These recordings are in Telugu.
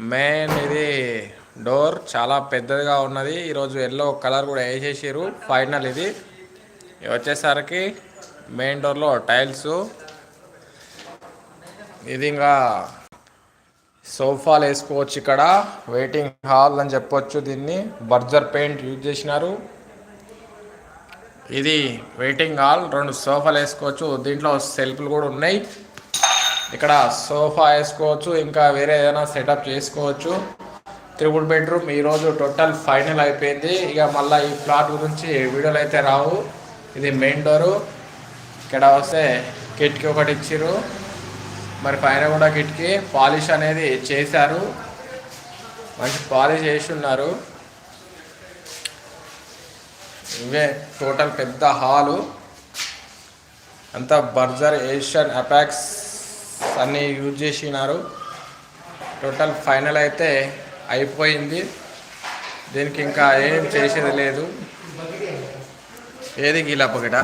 మెయిన్ ఇది డోర్ చాలా పెద్దదిగా ఉన్నది. ఈరోజు ఎల్లో కలర్ కూడా వేసేసారు. ఫైనల్ ఇది. వచ్చేసరికి మెయిన్ డోర్లో టైల్స్ ఇది ఇంకా సోఫాలు వేసుకోవచ్చు ఇక్కడ. వెయిటింగ్ హాల్ అని చెప్పొచ్చు దీన్ని. బర్జర్ పెయింట్ యూజ్ చేసినారు. ఇది వెయిటింగ్ హాల్ రెండు సోఫాలు వేసుకోవచ్చు. దీంట్లో సెల్ఫ్లు కూడా ఉన్నాయి. ఇక్కడ సోఫా వేసుకోవచ్చు ఇంకా వేరే ఏదైనా సెటప్ చేసుకోవచ్చు. త్రిబుల్ బెడ్రూమ్ ఈరోజు టోటల్ ఫైనల్ అయిపోయింది. ఇక మళ్ళీ ఈ ఫ్లాట్ గురించి వీడియోలు అయితే రావు. ఇది మెయిన్ డోరు ఇక్కడ వస్తే కిటికీ ఒకటి ఇచ్చిర్రు. మరి పైన కూడా కిటికీ పాలిష్ అనేది చేశారు. మంచి పాలిష్ చేసి ఉన్నారు. ఇవే టోటల్ పెద్ద హాలు అంతా బర్జర్ ఏషియన్ అపాక్స్ అన్నీ యూజ్ చేసినారు. టోటల్ ఫైనల్ అయితే అయిపోయింది. దీనికి ఇంకా ఏం చేసేది లేదు. ఏది గీలా పొగట?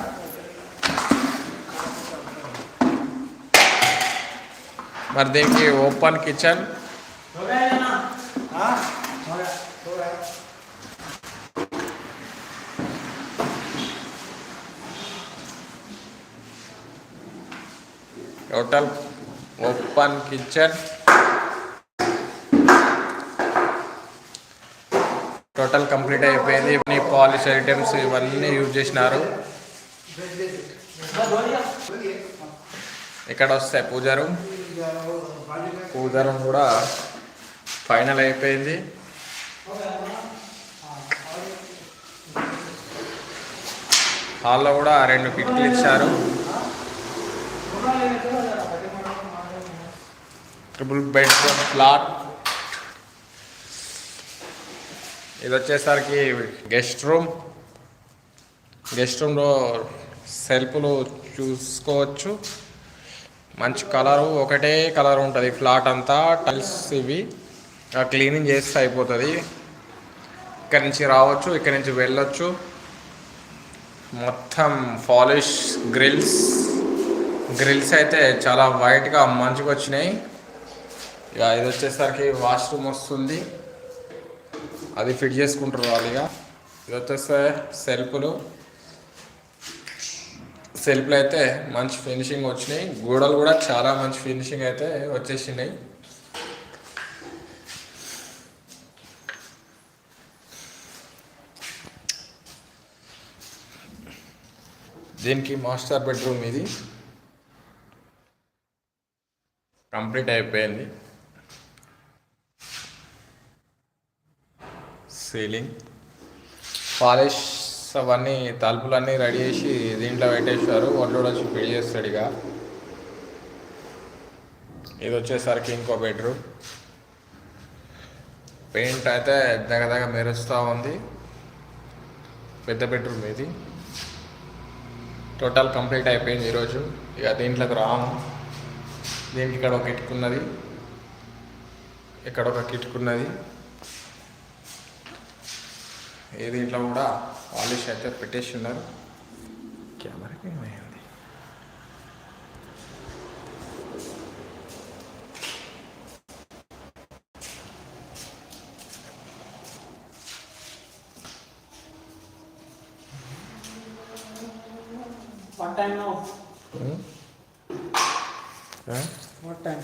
మరి దీనికి open kitchen. Total open kitchen total complete అయిపోయింది. ఇవన్నీ పాలిష్ ఐటమ్స్ ఇవన్నీ యూజ్ చేసినారు. ఇక్కడ వస్తాయి పూజ రూమ్ పూజ రూమ్ కూడా ఫైనల్ అయిపోయింది. హాల్లో కూడా రెండు కిట్లు ఇచ్చారు. ట్రిపుల్ బెడ్ ఫ్లాట్ ఇది వచ్చేసరికి గెస్ట్ రూమ్ గెస్ట్ రూమ్లో సెల్ఫ్లు చూసుకోవచ్చు. మంచి కలరు ఒకటే కలర్ ఉంటుంది. ఫ్లాట్ అంతా టైల్స్ ఇవి. క్లీనింగ్ చేస్తే అయిపోతుంది. ఇక్కడ నుంచి రావచ్చు ఇక్కడ నుంచి వెళ్ళొచ్చు. మొత్తం పాలిష్ గ్రిల్స్ గ్రిల్స్ అయితే చాలా వైట్గా మంచిగా వచ్చినాయి. ఇక ఇది వచ్చేసరికి వాష్రూమ్ వస్తుంది. అది ఫిట్ చేసుకుంటారు వాళ్ళు ఇక. ఇది వచ్చేస్తే సెల్ఫ్లు సెల్ఫ్లు అయితే మంచి ఫినిషింగ్ వచ్చినాయి. గోడలు కూడా చాలా మంచి ఫినిషింగ్ అయితే వచ్చేసినాయి. దీనికి మాస్టర్ బెడ్రూమ్ ఇది. కంప్లీట్ అయిపోయింది. సీలింగ్ పాలిష్ అవన్నీ తలుపులన్నీ రెడీ చేసి దీంట్లో పెట్టేశారు. ఒంట్లో వచ్చి ఫిల్ చేస్తాడు ఇక. ఇది వచ్చేసరికి ఇంకో బెడ్రూమ్ పెయింట్ అయితే దగ్గర మెరుస్తూ ఉంది. పెద్ద బెడ్రూమ్ ఇది. టోటల్ కంప్లీట్ అయిపోయింది ఈరోజు. ఇక దీంట్లోకి రాము. దీనికి ఇక్కడ ఒక కిటుకున్నది ఇక్కడ ఒక కిటుకున్నది ఏ దీంట్లో కూడా పాలిష్ అయితే పెట్టేసి ఉన్నారు కెమెరాకి ఏమైంది What time now? Hmm? Huh? What time?